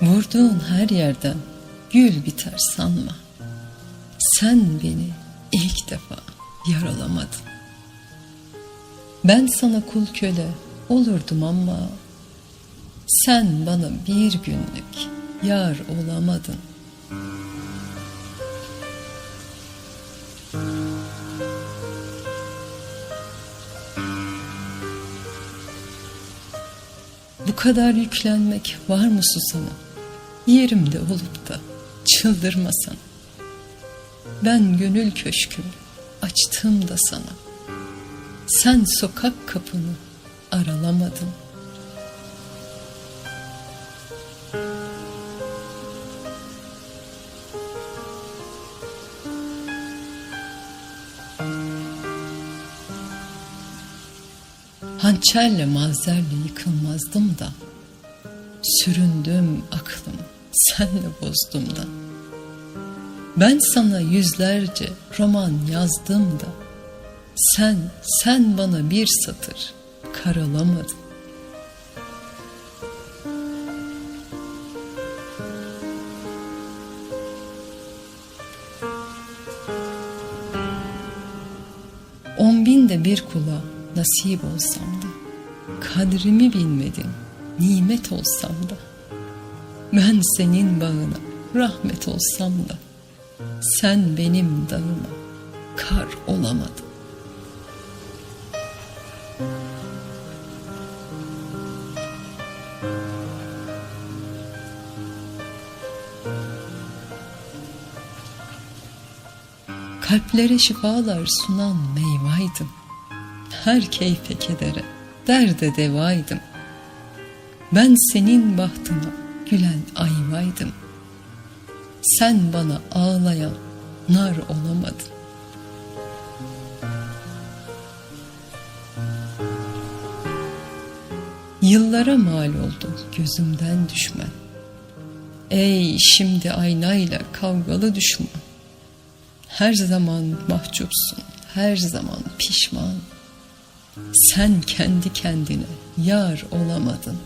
Durduğun her yerden gül biter sanma. Sen beni ilk defa yaralamadın. Ben sana kul köle olurdum ama sen bana bir günlük yar olamadın. Bu kadar yüklenmek var mı susana? Yerimde olup da çıldırmasan. Ben gönül köşkümü açtım da sana. Sen sokak kapını aralamadın. Hançerle mazerle yıkılmazdım da Süründüm aklım senle bozdum da. Ben sana yüzlerce roman yazdım da. Sen, sen bana bir satır karalamadın. On binde bir kula nasip olsam da Kadrimi bilmedin nimet olsam da Ben senin bağına rahmet olsam da Sen benim dağıma kar olamadın Kalplere şifalar sunan meyvaydım. Her keyfe kedere, derde devaydım. Ben senin bahtına gülen ayvaydım. Sen bana ağlayan nar olamadın. Yıllara mal oldu gözümden düşmen. Ey şimdi aynayla kavgalı düşman. Her zaman mahcupsun, her zaman pişman. Sen kendi kendine yar olamadın.